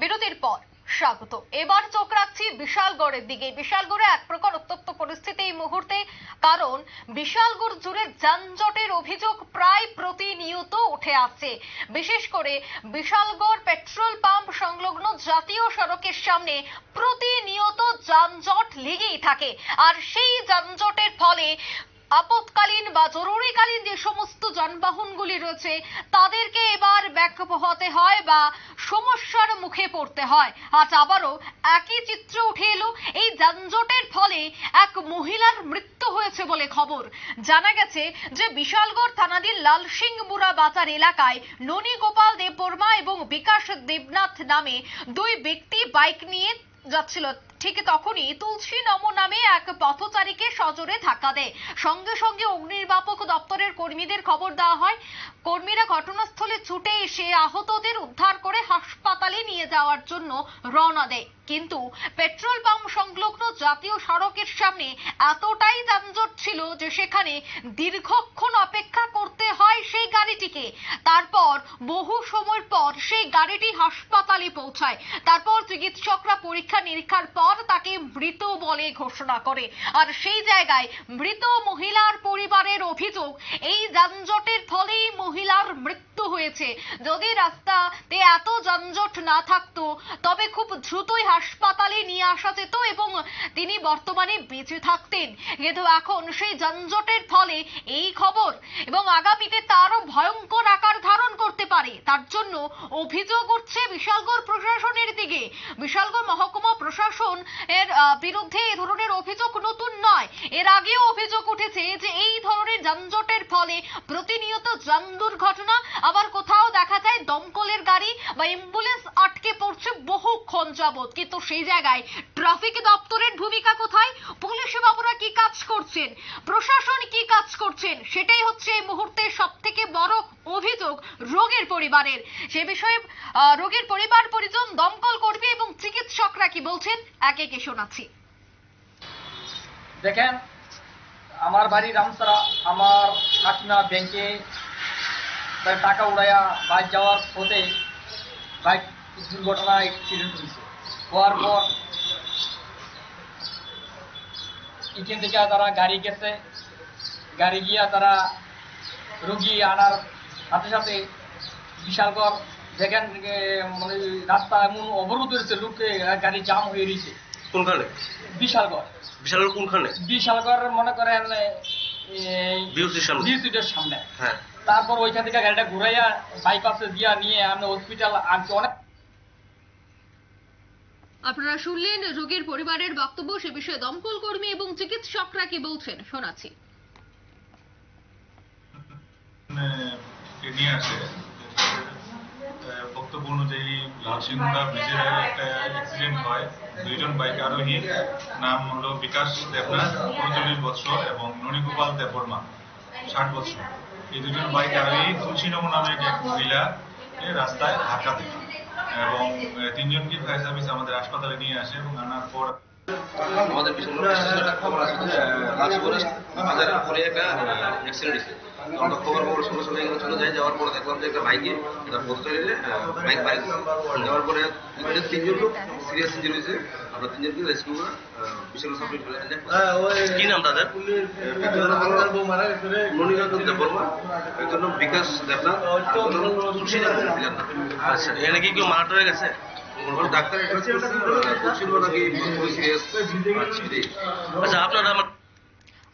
বিরতির পর। স্বাগত। এবার চোখ রাখছি বিশালগড়ের দিকে। বিশালগড়ে এক প্রকার উত্তপ্ত পরিস্থিতি এই মুহূর্তে, কারণ বিশালগড় জুড়ে যানজটের অভিযোগ প্রায় প্রতিনিয়ত উঠে আসছে। বিশেষ করে বিশালগড় পেট্রোল পাম্প সংলগ্ন জাতীয় সড়কের সামনে প্রতিনিয়ত যানজট লেগেই থাকে। আর সেই যানজটের ফলে আপৎকালীন বা জরুরিকালীন যে সমস্ত যানবাহনগুলি রয়েছে, তাদেরকে এবার ব্যাক হতে হয় বা সমস্যার মুখে পড়তে হয়। আজ আবারও একই চিত্র উঠে এলো। এই যানজটের ফলে এক মহিলার মৃত্যু হয়েছে বলে খবর। জানা গেছে যে বিশালগড় থানাধীন লালসিংপুরা বাজার এলাকায় ননী গোপাল দেববর্মা এবং বিকাশ দেবনাথ নামে দুই ব্যক্তি বাইক নিয়ে যাচ্ছিল। ঠিক তখনই তুলসী নম নামে এক পথচারীকে সজোরে ধাক্কা দেয়। সঙ্গে সঙ্গে অগ্নির্বাপক দপ্তরের কর্মীদের খবর দেওয়া হয়। কর্মীরা ঘটনাস্থলে ছুটে এসে আহতদের উদ্ধার করে হাসপাতালে যাওয়ার জন্য রওনা দেয়। কিন্তু পেট্রোল পাম্প সংলগ্ন জাতীয় সড়কের সামনে এতটাই যানজট ছিল যে সেখানে দীর্ঘক্ষণ অপেক্ষা করতে হয় সেই গাড়িটিকে। তারপর বহু সময় পর সেই গাড়িটি হাসপাতালে পৌঁছায়। তারপর চিকিৎসকরা পরীক্ষা নিরীক্ষার পর তাকে মৃত বলে ঘোষণা করে। আর সেই জায়গায় মৃত মহিলার পরিবারের অভিযোগ, এই যানজটের ফলেই মহিলার মৃত্যু হয়েছে। যদি রাস্তাতে এত যানজট না থাকতো, তবে খুব দ্রুতই হাসপাতালে নিয়ে আসা যেত এবং তিনি বর্তমানে বেঁচে থাকতেন। কিন্তু এখন সেই যানজটের ফলে এই খবর এবং আগামীতে তারও ভয়ঙ্কর আকার ধারণ করতে পারে। তার জন্য অভিযোগ উঠছে বিশালগড় প্রশাসনের দিকে। বিশালগড় মহকুমা প্রশাসন এর বিরুদ্ধে এই ধরনের অভিযোগ নতুন নয়। এর আগেও অভিযোগ উঠেছে যে এই ধরনের যানজটের ফলে প্রতিনিয়ত যান দুর্ঘটনা, আবার কোথাও দেখা যায় দমকলের গাড়ি বা অ্যাম্বুলেন্স আটকে পড়ছে বহুক্ষণ যাবৎ। কিন্তু সেই জায়গায় ট্রাফিক দপ্তরের ভূমিকা কোথায়? পুলিশ বাবুরা কি কাজ করছেন? প্রশাসন কি কাজ করছেন? সেটাই হচ্ছে এই মুহূর্তে সব থেকে বড় অভিযোগ রোগীর পরিবারের। সে বিষয়ে রোগীর পরিবার পরিজন, দমকল কর্মী এবং চিকিৎসকরা কি বলছেন? একে একে শোনাচ্ছি। দেখেন, আমার বাড়ি রামসারা আমার কাকিমা ব্যাংকে তার টাকা উড়াইয়া বাইক যাওয়ার পথে বাইক দুর্ঘটনা অ্যাক্সিডেন্ট হয়েছে। হওয়ার পর এখান থেকে তারা গাড়ি গেছে। গাড়ি গিয়া তারা রুগী আনার সাথে সাথে বিশালগড় দেখেন এ, মানে রাস্তা এমন অবরোধ হয়েছে লোকে গাড়ি জাম হয়ে রয়েছে। কোনখানে? বিশালগড়। বিশালের কোনখানে? বিশালগড় মনে করেন বিউসির সামনে। হ্যাঁ। তারপর ওইখান থেকে গাড়িটা ঘুরাইয়া বাইপাসে দিয়া নিয়ে আমি হসপিটাল আনছি। অনেক আপনারা শুনলেন রোগীর পরিবারের বক্তব্য সে বিষয়ে দমকল কর্মী এবং চিকিৎসকরা কি বলছেন? শোনাচ্ছি। নিয়ে আসে বক্তব্য অনুযায়ী লালসিংহরা ব্রিজে একটা অ্যাক্সিডেন্ট হয়। দুইজন বাইক আরোহী নাম হলো বিকাশ দেবনাথ উনচল্লিশ বৎসর এবং ননীগোপাল দেববর্মা। ষাট বছর। এই দুজন বাইক আরোহী তুলসীনম নামে এক মহিলা রাস্তায় ধাক্কা দেয়। এবং তিনজনকে ফায়ার সার্ভিস আমাদের হাসপাতালে নিয়ে আসে এবং আনার পর আমাদের পিছনে খবর আছে যে রাজপুরে বাজারের পরে একটা অ্যাক্সিডেন্ট হয়েছে। আমরা খবর খবর সঙ্গে সঙ্গে এখানে চলে যাই যাওয়ার পরে দেখলাম যে একটা বাইকে একটা বাইক বাইক যাওয়ার পরে এখানে তিনজন লোক সিরিয়াস ইঞ্জুরি হয়েছে। আমরা তিনজনকে রেস্কিউ করে বিশাল কি নাম তাদের? দেববর্মা একজন বিকাশ দেবনাথ। আচ্ছা এখানে কি কেউ মারা হয়ে গেছে? ডাক্তার আচ্ছা আপনারা আমার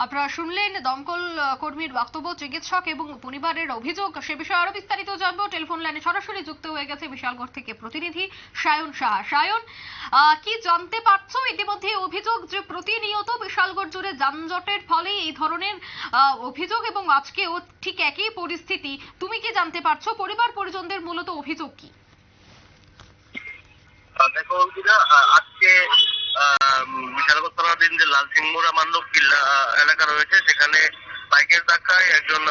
আপনারা শুনলেন দমকল কর্মীর বক্তব্য, চিকিৎসক এবং পরিবারের অভিযোগ। সে বিষয়ে আরও বিস্তারিত জানব। টেলিফোন লাইনে সরাসরি যুক্ত হয়ে গেছে বিশালগড় থেকে প্রতিনিধি সায়ন সাহা। সায়ন কি জানতে পারছ? ইতিমধ্যে অভিযোগ যে প্রতিনিয়ত বিশালগড় জুড়ে যানজটের ফলে এই ধরনের অভিযোগ এবং আজকেও ঠিক একই পরিস্থিতি। তুমি কি জানতে পারছ? পরিবার, পরিজনদের মূলত অভিযোগ কি? দেখো আজকে বিশালগড় থানাধীন যে লালসিংমুড়া মান্ডব কিল্লা এলাকা রয়েছে, সেখানে বাইকের ধাক্কায় একজন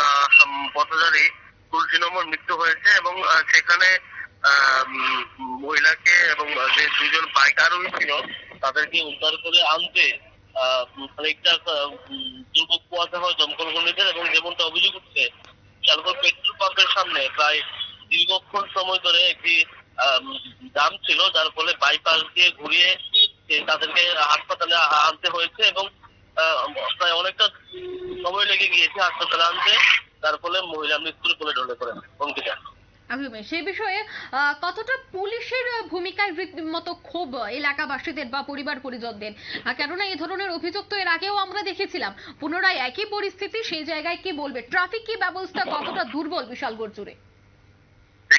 পথচারী তুলসী নম্বর মৃত্যু হয়েছে এবং সেখানে মহিলাকে এবং যে দুজন বাইক আরোহী ছিল, তাদেরকে উদ্ধার করে আনতে খানিকটা দুর্ভোগ পোয়াতে হয়, দমকল কর্মীদের এবং যেমনটা অভিযোগ উঠছে, বিশালগড় পেট্রোল পাম্পের সামনে প্রায় দীর্ঘক্ষণ সময় ধরে একটি জাম ছিল, যার ফলে বাইপাস দিয়ে ঘুরিয়ে তাদেরকে হাসপাতালে আনতে হয়েছে এবং প্রায় অনেকটা সময় লেগে গিয়েছে হাসপাতালে আনতে। তার ফলে মহিলা মৃত্যুর কোলে ঢলে পড়েন অঙ্কিতা সেই বিষয়ে কতটা পুলিশের আহ, ভূমিকায় রীতিমতো ক্ষোভ এলাকাবাসীদের বা পরিবার পরিজনদের? কেননা এই ধরনের অভিযোগ তো এর আগেও আমরা দেখেছিলাম। পুনরায় একই পরিস্থিতি সেই জায়গায় কি বলবে? ট্রাফিক কি ব্যবস্থা কতটা দুর্বল বিশালগড় জুড়ে?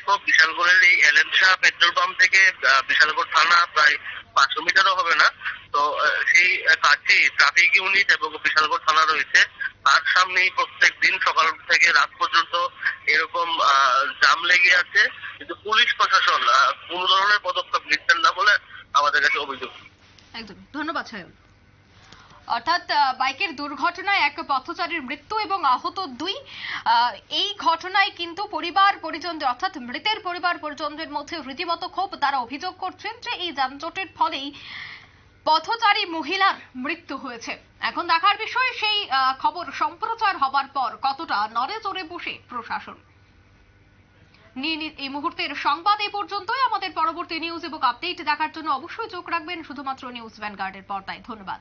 দেখো বিশালগড়ের এই এলেমশা পেট্রোল পাম্প থেকে বিশালগড় থানা প্রায় পাঁচশো মিটারও হবে না। তো সেই কাছেই ট্রাফিক ইউনিট এবং বিশালগড় থানা রয়েছে। তার সামনেই প্রত্যেক দিন সকাল থেকে রাত পর্যন্ত এরকম জাম লেগে আছে। কিন্তু পুলিশ প্রশাসন কোনো ধরনের পদক্ষেপ নিচ্ছেন না বলে আমাদের কাছে অভিযোগ। একদম। ধন্যবাদ, সায়ন। অর্থাৎ বাইকের দুর্ঘটনায় এক পথচারীর মৃত্যু এবং আহত দুই। এই ঘটনায় কিন্তু পরিবার পরিজনদের, অর্থাৎ মৃতের পরিবার পরিজনদের মধ্যে রীতিমতো ক্ষোভ তারা অভিযোগ করছেন যে এই যানজটের ফলেই পথচারী মহিলার মৃত্যু হয়েছে। এখন দেখার বিষয়, সেই খবর সম্প্রচার হবার পর কতটা নড়ে চড়ে বসে প্রশাসন। এই মুহূর্তের সংবাদ এই পর্যন্তই। আমাদের পরবর্তী নিউজ এবং আপডেট দেখার জন্য অবশ্যই চোখ রাখবেন। শুধুমাত্র নিউজ ভ্যানগার্ডের পর্দায়। ধন্যবাদ।